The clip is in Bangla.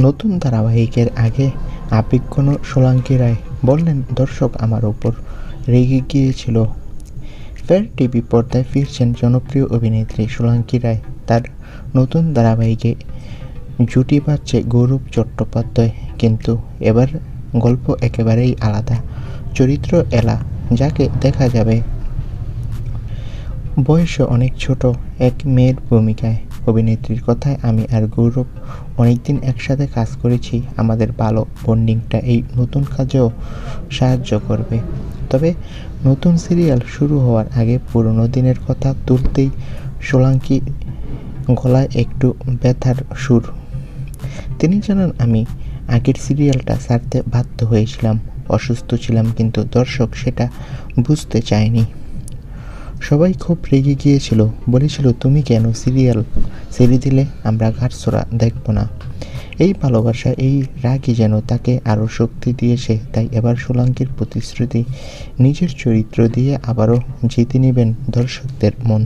নতুন ধারাবাহিকের আগে আবেগঘন সোলাঙ্কি রায় বললেন, দর্শক আমার ওপর রেগে গিয়েছিল। ফের টিভি পর্দায় ফিরছেন জনপ্রিয় অভিনেত্রী সোলাঙ্কি রায়। তার নতুন ধারাবাহিকে জুটি পাচ্ছে গৌরব চট্টোপাধ্যায়। কিন্তু এবার গল্প একেবারেই আলাদা। চরিত্র এলা, যাকে দেখা যাবে বয়সে অনেক ছোট এক মেয়ের ভূমিকায়। অভিনেত্রীর কথায় আমি আর গৌরব অনেকদিন একসাথে কাজ করেছি। আমাদের ভালো বন্ডিংটা এই নতুন কাজেও সাহায্য করবে। তবে নতুন সিরিয়াল শুরু হওয়ার আগে পুরনো দিনের কথা তুলতেই সোলাঙ্কি গলায় একটু ব্যথার সুর। তিনি জানান, আমি আগের সিরিয়ালটা ছাড়তে বাধ্য হয়েছিলাম। অসুস্থ ছিলাম, কিন্তু দর্শক সেটা বুঝতে চায়নি। সবাই খুব রেগে গিয়েছিল। বলেছিল, তুমি কেন সিরিয়াল ছেড়ে দিলে? আমরা ঘাটছোড়া দেখব না। এই ভালোবাসা, এই রাগই যেন তাকে আরও শক্তি দিয়েছে, তাই এবার সোলাঙ্কির প্রতিশ্রুতি নিজের চরিত্র দিয়ে আবারও জিতে নেবেন দর্শকদের মন।